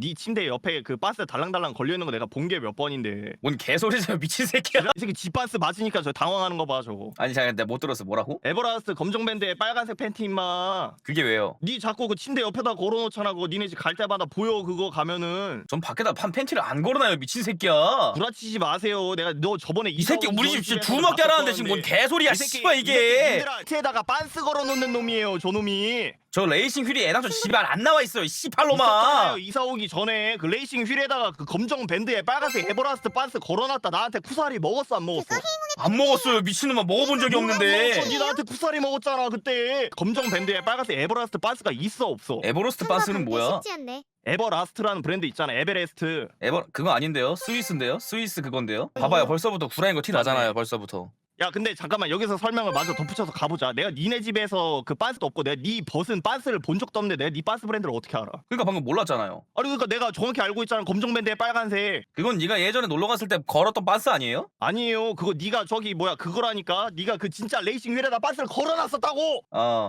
네 침대 옆에 그 바스 달랑달랑 걸려 있는 거 내가 본 게 몇 번인데. 뭔 개소리세요 미친 새끼야 이 새끼 지 바스 맞으니까 저 당황하는 거 봐 저거. 아니 잠깐 내가 못 들었어 뭐라고? 에버라스트 검정 밴드에 빨간색 팬티 임마. 그게 왜요? 니 자꾸 그 침대 옆에다 걸어놓잖아. 그거 니네 집 갈 때마다 보여 그거 가면은. 전 밖에다 판 팬티를 안 걸어놔요 미친 새끼야 구라치지 마세요. 내가 너 저번에 이 새끼 우리 너집 진짜 집에서 주먹게 하라는데 지금 뭔. 개소리야 씨발 이 이게 티에다가 빤스 걸어놓는 놈이에요 저 놈이 저 레이싱 휠이 애당초 집안 안 나와 있어요 이 씨발로마 있었잖아요 이사 오기 전에. 그 레이싱 휠에다가 그 검정 밴드에 빨간색 에버라스트 빤스 걸어놨다. 나한테 쿠사리 먹었어 안 먹었어? 안 먹었어요 미친놈아. 먹어본 적이 없는데. 니 나한테 쿠사리 먹었잖아 그때. 검정 밴드에 빨간색 에버라스트 빤스가 있어 없어? 에버로스트 바스는 뭐야? 쉽지 않네. 에버라스트라는 브랜드 있잖아 에베레스트. 에버 그거 아닌데요? 스위스인데요? 스위스 그건데요? 봐봐요 벌써부터 구라인 거 티 나잖아요 벌써부터 야 근데 잠깐만. 여기서 설명을 마저 덧붙여서 가보자. 내가 니네 집에서 그 빤스도 없고 내가 니 벗은 빤스를 본 적도 없는데 내가 니 빤스 브랜드를 어떻게 알아? 그러니까 방금 몰랐잖아요. 아니 그러니까 내가 정확히 알고 있잖아. 검정 밴드에 빨간색. 그건 네가 예전에 놀러 갔을 때 걸었던 바스 아니에요? 아니에요. 그거 네가 저기 뭐야 그거라니까. 네가 그 진짜 레이싱 휠에다 빤스를 걸어놨었다고! 어